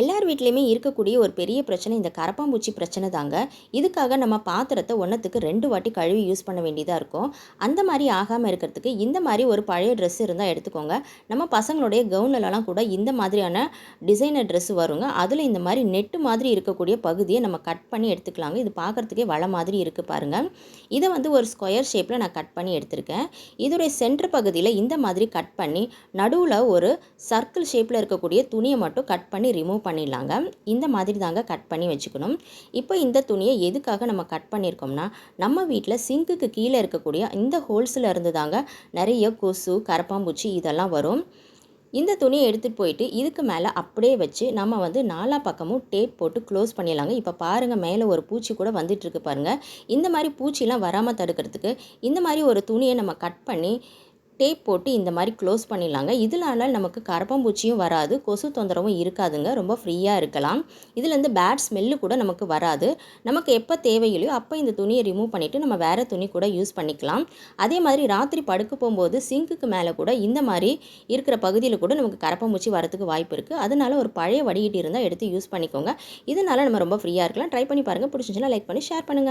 எல்லார் வீட்லேயுமே இருக்கக்கூடிய ஒரு பெரிய பிரச்சனை இந்த கரப்பாம்பூச்சி பிரச்சனை தாங்க. இதுக்காக நம்ம பாத்திரத்தை ஒன்றத்துக்கு ரெண்டு வாட்டி கழுவி யூஸ் பண்ண வேண்டியதாக இருக்கும். அந்த மாதிரி ஆகாமல் இருக்கிறதுக்கு இந்த மாதிரி ஒரு பழைய ட்ரெஸ் இருந்தால் எடுத்துக்கோங்க. நம்ம பசங்களுடைய கவுன்லலாம் கூட இந்த மாதிரியான டிசைனர் ட்ரெஸ் வருங்க. அதில் இந்த மாதிரி நெட்டு மாதிரி இருக்கக்கூடிய பகுதியை நம்ம கட் பண்ணி எடுத்துக்கலாங்க. இது பார்க்குறதுக்கே வள மாதிரி இருக்குது பாருங்கள் இதை வந்து ஒரு ஸ்கொயர் ஷேப்பில் நான் கட் பண்ணி எடுத்திருக்கேன். இதோடைய சென்டர் பகுதியில் இந்த மாதிரி கட் பண்ணி நடுவில் ஒரு சர்க்கிள் ஷேப்பில் இருக்கக்கூடிய துணியை மட்டும் கட் பண்ணி ரிமூவ் பண்ணிடலாங்க. இந்த மாதிரி தாங்க கட் பண்ணி வச்சுக்கணும். இப்போ இந்த துணியை எதுக்காக நம்ம கட் பண்ணியிருக்கோம்னா நம்ம வீட்டில் சிங்க்குக்கு கீழே இருக்கக்கூடிய இந்த ஹோல்ஸில் இருந்து தாங்க நிறைய கொசு கரப்பாம்பூச்சி இதெல்லாம் வரும். இந்த துணியை எடுத்துகிட்டு போயிட்டு இதுக்கு மேலே அப்படியே வச்சு நம்ம வந்து நாலா பக்கமும் டேப் போட்டு க்ளோஸ் பண்ணிடலாங்க. இப்போ பாருங்கள் மேலே ஒரு பூச்சி கூட வந்துட்டுருக்கு பாருங்கள் இந்த மாதிரி பூச்சிலாம் வராமல் தடுக்கிறதுக்கு இந்த மாதிரி ஒரு துணியை நம்ம கட் பண்ணி டேப் போட்டு இந்த மாதிரி க்ளோஸ் பண்ணிடலாங்க. இதனால நமக்கு கரப்பாம்பூச்சியும் வராது கொசு தொந்தரவும் இருக்காதுங்க. ரொம்ப ஃப்ரீயாக இருக்கலாம். இதுலேருந்து பேட் ஸ்மெல்லு கூட நமக்கு வராது. நமக்கு எப்போ தேவையில்லையோ அப்போ இந்த துணியை ரிமூவ் பண்ணிவிட்டு நம்ம வேறு துணி கூட யூஸ் பண்ணிக்கலாம். அதே மாதிரி ராத்திரி படுக்க போகும்போது சிங்க்குக்கு மேலே கூட இந்த மாதிரி இருக்கிற பகுதியில் கூட நமக்கு கரப்பாம்பூச்சி வரத்துக்கு வாய்ப்பு இருக்குது அதனால ஒரு பழைய வடிகட்டி இருந்தால் எடுத்து யூஸ் பண்ணிக்கோங்க. இதனால் நம்ம ரொம்ப ஃப்ரீயாக இருக்கலாம். ட்ரை பண்ணி பாருங்கள் பிடிச்சிச்சுன்னா லைக் பண்ணி ஷேர் பண்ணுங்கள்